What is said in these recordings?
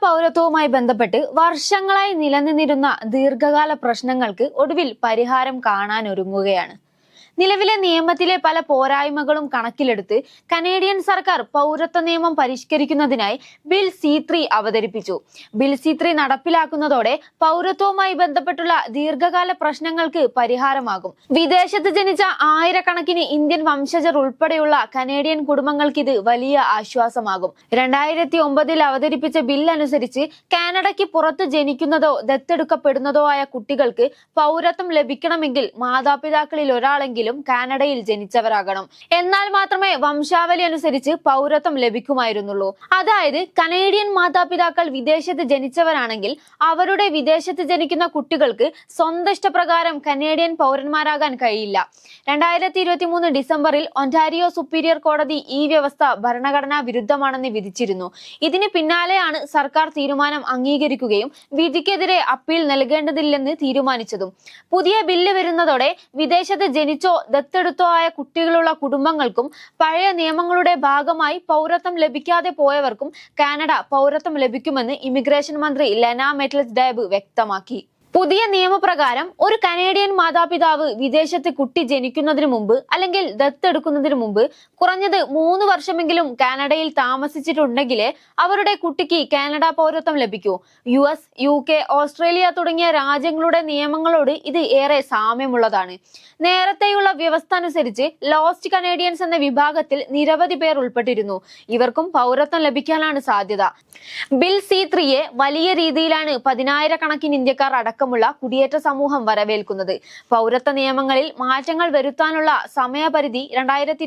പൗരത്വവുമായി ബന്ധപ്പെട്ട് വർഷങ്ങളായി നിലനിന്നിരുന്ന ദീർഘകാല പ്രശ്നങ്ങൾക്ക് ഒടുവിൽ പരിഹാരം കാണാനൊരുങ്ങുകയാണ്. നിലവിലെ നിയമത്തിലെ പല പോരായ്മകളും കണക്കിലെടുത്ത് കനേഡിയൻ സർക്കാർ പൗരത്വ നിയമം പരിഷ്കരിക്കുന്നതിനായി ബിൽ സി ത്രീ അവതരിപ്പിച്ചു. ബിൽ സി ത്രീ നടപ്പിലാക്കുന്നതോടെ പൗരത്വവുമായി ബന്ധപ്പെട്ടുള്ള ദീർഘകാല പ്രശ്നങ്ങൾക്ക് പരിഹാരമാകും. വിദേശത്ത് ജനിച്ച ആയിരക്കണക്കിന് ഇന്ത്യൻ വംശജർ ഉൾപ്പെടെയുള്ള കനേഡിയൻ കുടുംബങ്ങൾക്ക് ഇത് വലിയ ആശ്വാസമാകും. രണ്ടായിരത്തി ഒമ്പതിൽ അവതരിപ്പിച്ച ബിൽ അനുസരിച്ച് കാനഡയ്ക്ക് പുറത്ത് ജനിക്കുന്നതോ ദത്തെടുക്കപ്പെടുന്നതോ ആയ കുട്ടികൾക്ക് പൗരത്വം ലഭിക്കണമെങ്കിൽ മാതാപിതാക്കളിൽ ഒരാളെങ്കിലും കാനഡയിൽ ജനിച്ചവരാകണം. എന്നാൽ മാത്രമേ വംശാവലി അനുസരിച്ച് പൗരത്വം ലഭിക്കുമായിരുന്നുള്ളൂ. അതായത് കനേഡിയൻ മാതാപിതാക്കൾ വിദേശത്ത് ജനിച്ചവരാണെങ്കിൽ അവരുടെ വിദേശത്ത് ജനിക്കുന്ന കുട്ടികൾക്ക് സ്വന്തം ഇഷ്ടപ്രകാരം കനേഡിയൻ പൗരന്മാരാകാൻ കഴിയില്ല. രണ്ടായിരത്തി ഇരുപത്തി മൂന്ന് ഡിസംബറിൽ ഒന്റാരിയോ സുപ്പീരിയർ കോടതി ഈ വ്യവസ്ഥ ഭരണഘടനാ വിരുദ്ധമാണെന്ന് വിധിച്ചിരുന്നു. ഇതിന് പിന്നാലെയാണ് സർക്കാർ തീരുമാനം അംഗീകരിക്കുകയും വിധിക്കെതിരെ അപ്പീൽ നൽകേണ്ടതില്ലെന്ന് തീരുമാനിച്ചതും. പുതിയ ബില്ല് വരുന്നതോടെ വിദേശത്ത് ജനിച്ചോ ദത്തെടുത്തോ ആയ കുട്ടികളുള്ള കുടുംബങ്ങൾക്കും പഴയ നിയമങ്ങളുടെ ഭാഗമായി പൗരത്വം ലഭിക്കാതെ പോയവർക്കും കാനഡ പൗരത്വം ലഭിക്കുമെന്ന് ഇമിഗ്രേഷൻ മന്ത്രി ലെന മെറ്റ്ലസ് ഡാബ് വ്യക്തമാക്കി. പുതിയ നിയമപ്രകാരം ഒരു കനേഡിയൻ മാതാപിതാവ് വിദേശത്ത് കുട്ടി ജനിക്കുന്നതിന് മുമ്പ് അല്ലെങ്കിൽ ദത്തെടുക്കുന്നതിന് മുമ്പ് കുറഞ്ഞത് മൂന്ന് വർഷമെങ്കിലും കാനഡയിൽ താമസിച്ചിട്ടുണ്ടെങ്കിൽ അവരുടെ കുട്ടിക്ക് കാനഡ പൗരത്വം ലഭിക്കൂ. U S U K Australia തുടങ്ങിയ രാജ്യങ്ങളുടെ നിയമങ്ങളോട് ഇത് ഏറെ സാമ്യമുള്ളതാണ്. നേരത്തെയുള്ള വ്യവസ്ഥ അനുസരിച്ച് ലോസ്റ്റ് കനേഡിയൻസ് എന്ന വിഭാഗത്തിൽ നിരവധി പേർ ഉൾപ്പെട്ടിരുന്നു. ഇവർക്കും പൗരത്വം ലഭിക്കാനാണ് സാധ്യത. ബിൽ സി ത്രീയെ വലിയ രീതിയിലാണ് പതിനായിരക്കണക്കിന് ഇന്ത്യക്കാർ അടക്കമുള്ള കുടിയേറ്റ സമൂഹം വരവേൽക്കുന്നത്. പൗരത്വ നിയമങ്ങളിൽ മാറ്റങ്ങൾ വരുത്താനുള്ള സമയപരിധി രണ്ടായിരത്തി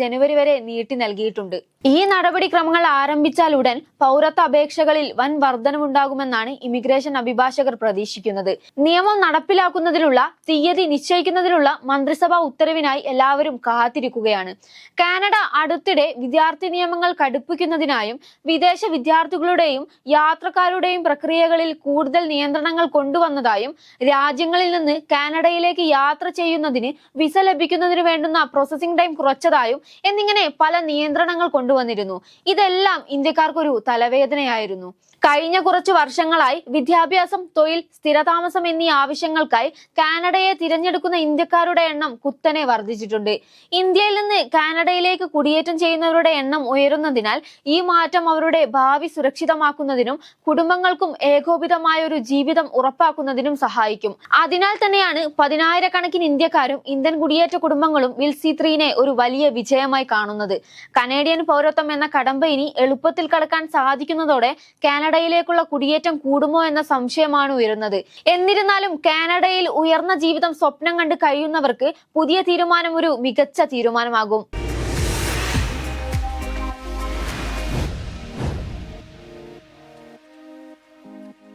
ജനുവരി വരെ നീട്ടി നൽകിയിട്ടുണ്ട്. ഈ നടപടിക്രമങ്ങൾ ആരംഭിച്ചാൽ ഉടൻ പൗരത്വ അപേക്ഷകളിൽ വൻ വർധനമുണ്ടാകുമെന്നാണ് ഇമിഗ്രേഷൻ അഭിഭാഷകർ പ്രതീക്ഷിക്കുന്നത്. നിയമം നടപ്പിലാക്കുന്നതിലുള്ള തീയതി നിശ്ചയിക്കുന്നതിനുള്ള മന്ത്രിസഭാ ഉത്തരവിനായി എല്ലാവരും കാത്തിരിക്കുകയാണ്. കാനഡ അടുത്തിടെ വിദ്യാർത്ഥി നിയമങ്ങൾ കടുപ്പിക്കുന്നതിനായും വിദേശ വിദ്യാർത്ഥികളുടെയും യാത്രക്കാരുടെയും പ്രക്രിയകളിൽ കൂടുതൽ നിയന്ത്രണങ്ങൾ കൊണ്ടുവന്നതായും രാജ്യങ്ങളിൽ നിന്ന് കാനഡയിലേക്ക് യാത്ര ചെയ്യുന്നതിന് വിസ ലഭിക്കുന്നതിന് വേണ്ടുന്ന പ്രോസസിംഗ് ടൈം കുറച്ചതായും എന്നിങ്ങനെ പല നിയന്ത്രണങ്ങൾ കൊണ്ടുവന്നിരുന്നു. ഇതെല്ലാം ഇന്ത്യക്കാർക്കൊരു തലവേദനയായിരുന്നു. കഴിഞ്ഞ കുറച്ചു വർഷങ്ങളായി വിദ്യാഭ്യാസം തൊഴിൽ സ്ഥിരതാമസം എന്നീ ആവശ്യങ്ങൾക്കായി കാനഡയെ തിരഞ്ഞെടുക്കുന്ന ഇന്ത്യക്കാരുടെ എണ്ണം കുത്തനെ വർദ്ധിച്ചിട്ടുണ്ട്. ഇന്ത്യയിൽ നിന്ന് കാനഡയിലേക്ക് കുടിയേറ്റം ചെയ്യുന്നവരുടെ എണ്ണം ഉയരുന്നതിനാൽ ഈ മാറ്റം അവരുടെ ഭാവി സുരക്ഷിതമാക്കുന്നതിനും കുടുംബങ്ങൾക്കും ഏകോപിതമായ ഒരു ജീവിതം ഉറപ്പാക്കുന്നതിനും സഹായിക്കും. അതിനാൽ തന്നെയാണ് പതിനായിരക്കണക്കിന് ഇന്ത്യക്കാരും ഇന്ത്യൻ കുടിയേറ്റ കുടുംബങ്ങളും വിൽസി ത്രീനെ ഒരു വലിയ വിജയമായി കാണുന്നത്. കനേഡിയൻ പൗരത്വം എന്ന കടമ്പ ഇനി എളുപ്പത്തിൽ കടക്കാൻ സാധിക്കുന്നതോടെ കാനഡയിലേക്കുള്ള കുടിയേറ്റം കൂടുമോ എന്ന സംശയമാണ് ഉയരുന്നത്. എന്നിരുന്നാലും കാനഡയിൽ ഉയർന്ന ജീവിതം സ്വപ്നം കണ്ട് കഴിയുന്നവർക്ക് പുതിയ തീരുമാനം ഒരു മികച്ച തീരുമാനമാകും.